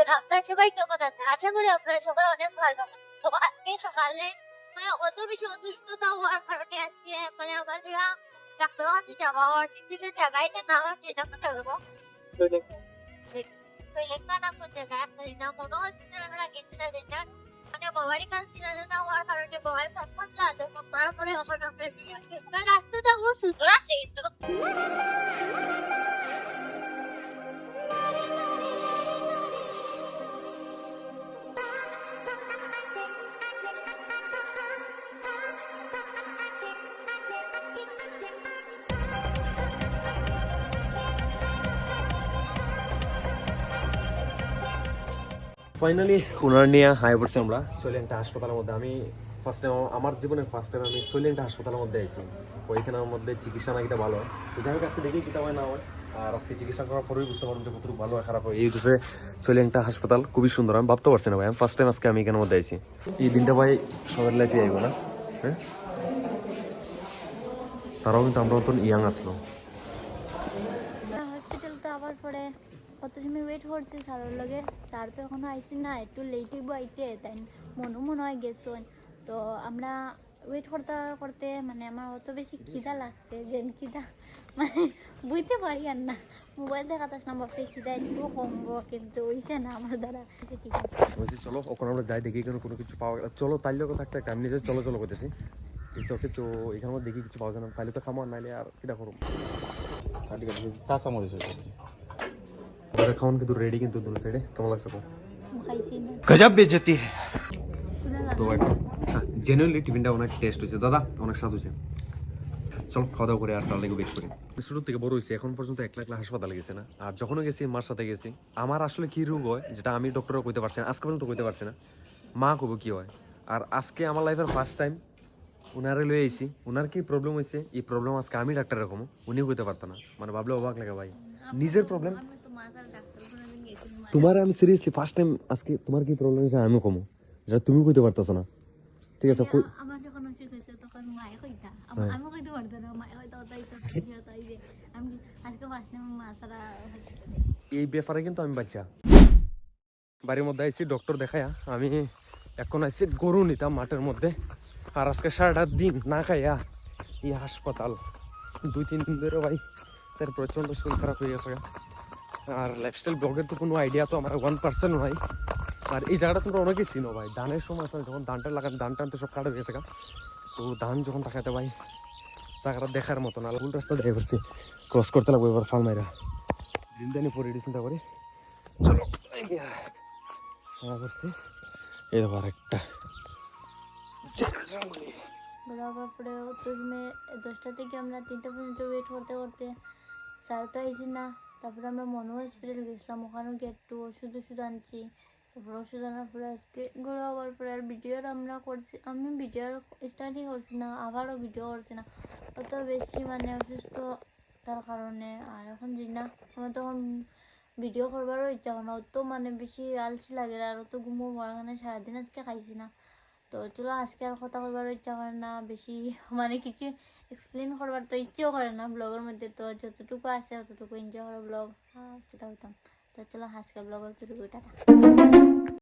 থাকবেন আপনার সবাই কেমন আছেন? আশা করি আপনারা সবাই অনেক ভালো তো আজকে সকালে মানে অত বেশি অসুস্থতা হওয়ার কারণে আজকে মানে আমার ডাক্তার কাছে যাওয়া আর টিকিটের জায়গাটা না আমার যেটা টয়লেটটা না কোন জায়গায় আপনার না মনে হচ্ছে আমরা গেছি না যেটা। মানে বাবারই কাছে না হওয়ার কারণে বাবাই ফোন করলে আদর করার পরে আমরা নিয়ে রাস্তাটা খুব সুন্দর আছে কিন্তু। ফাইনালি ওনার নিয়ে হাই পড়ছি আমরা। চৈলেন্টা হাসপাতালের মধ্যে। আমি ফার্স্ট টাইম আমার জীবনের ফার্স্ট টাইম আমি চৈলেন্টা হাসপাতালের মধ্যে আইছি। ওইখানের মধ্যে চিকিৎসা নাকি ভালো। তো যাই হোক, আজকে দেখি কিটা হয়, না হয়। আর আজকে চিকিৎসা করার পরেই বুঝতে পারলাম যে কতটুকু ভালো খারাপ হয়। এই হচ্ছে চৈলেন্টা হাসপাতাল। খুবই সুন্দর, আমি ভাবতে পারছি না ভাই। আমি ফার্স্ট টাইম আজকে আমি এখানের মধ্যে আইছি। এই দিনটা ভাই সবার লাইফে আইব না হ্যাঁ? তারাও কিন্তু আমরা মতন ইয়াং আসলো। হসপিটাল তো আবার পরে। কত সময় ওয়েট করছি স্যারের লগে। স্যার তো এখনও আইসি না একটু লেট হইব আইতে তাই মনও মনে হয় গেছন তো আমরা ওয়েট করতে করতে মানে আমার অত বেশি খিদা লাগছে যে খিদা। মানে বুঝতে পারি আর না। মোবাইল দেখা তাস না ভাবছি খিদা একটু কমবো কিন্তু হইছে না আমার দ্বারা বলছি চলো ওখানে আমরা যাই দেখি কেন কোনো কিছু পাওয়া গেল চলো তাই লোক থাকতে একটা আমি নিজে চলো চলো করতেছি কিছু ওকে তো এখানে দেখি কিছু পাওয়া যায় না পাইলে তো খামো আর নাইলে আর কিটা করুম কাঁচামরিচ খাওয়ান কিন্তু রেডি কিন্তু দুটো সাইডে কেমন লাগছে গজব বেজতি তো এখন জেনুইনলি টিফিনটা অনেক টেস্ট হয়েছে দাদা অনেক স্বাদ হয়েছে চলো খাওয়া দাওয়া করে আর তার লেগে বেট করি শুরু থেকে বড় হয়েছে এখন পর্যন্ত একলা একলা হাসপাতালে গেছে না আর যখনও গেছি মার সাথে গেছি আমার আসলে কি রোগ হয় যেটা আমি ডক্টরও কইতে পারছি না আজকে পর্যন্ত কইতে পারছি না মা কব কি হয় আর আজকে আমার লাইফের ফার্স্ট টাইম উনারে লয়ে আইছি উনার কি প্রবলেম হয়েছে এই প্রবলেম আজকে আমি ডাক্তার রকম উনিও কইতে পারতো না মানে ভাবলে অবাক লাগে ভাই নিজের প্রবলেম তোমার আমি সিরিয়াসলি ফার্স্ট টাইম আজকে তোমার কি প্রবলেম হয়েছে আমি কমো? যেটা তুমি কইতে পারতাছো না। ঠিক আছে আমার যখন অসুখ হয়েছে তখন মায়ে কইতা। আমি কইতে পারতো না মায়ে হয়তো তাই তাই যে আমি আজকে ফার্স্ট টাইম মা ছাড়া এই ব্যাপারে কিন্তু আমি বাচ্চা। বাড়ির মধ্যে আইছি ডক্টর দেখায়া। আমি এখন আইছি গরু নিতাম মাঠের মধ্যে। আর আজকে সারাটা দিন না খাইয়া এই হাসপাতাল। দুই তিন দিন ধরে ভাই তার প্রচণ্ড শরীর খারাপ হয়ে গেছে আর লাইফস্টাইল ব্লগের তো কোনো আইডিয়া তো আমার ওয়ান পার্সেন্ট নাই। আর এই জায়গাটা তোমরা অনেকেই চিনো ভাই। ধানের সময় না, যখন ধানটা লাগান ধান টানতে সব কাটা হয়ে গেছে তো ধান যখন দেখাতে ভাই জায়গাটা দেখার মতো না ভুল রাস্তা দেখে পড়ছি ক্রস করতে লাগবে এবার ফাল মাইরা। দিনদানি পরে এটি চিন্তা করি। চলো। করছি দেখো আরেকটা। বরাবর পরে প্রথমে দশটা থেকে আমরা তিনটা পর্যন্ত ওয়েট করতে করতে স্যার তো আইসি না। তারপরে আমরা মনো হসপিটাল গেছিলাম, ওখানেও গিয়ে একটু ওষুধ ওষুধ আনছি। তারপর ওষুধ আনার পরে আজকে ঘরে আবার পরে আর ভিডিও আমরা করছি, আমি ভিডিও স্টার্টই করছি না, আবারও ভিডিও করছি না। অত বেশি মানে অসুস্থ তার কারণে, আর এখন যে না, আমার তখন ভিডিও করবারও ইচ্ছা হয় না, অত মানে বেশি আলসি লাগে আর অত ঘুমো কারণে সারাদিন আজকে খাইছি না। তো চলো, আজকে আর কথা করবার ইচ্ছা করে না, বেশি মানে কিছু এক্সপ্লেন করবার তো ইচ্ছেও করে না ব্লগের মধ্যে। তো যতটুকু আছে ততটুকু এনজয় করো ব্লগ সেটা হইতাম তো। চলো আজকে ব্লগের ততটুকু টাটা।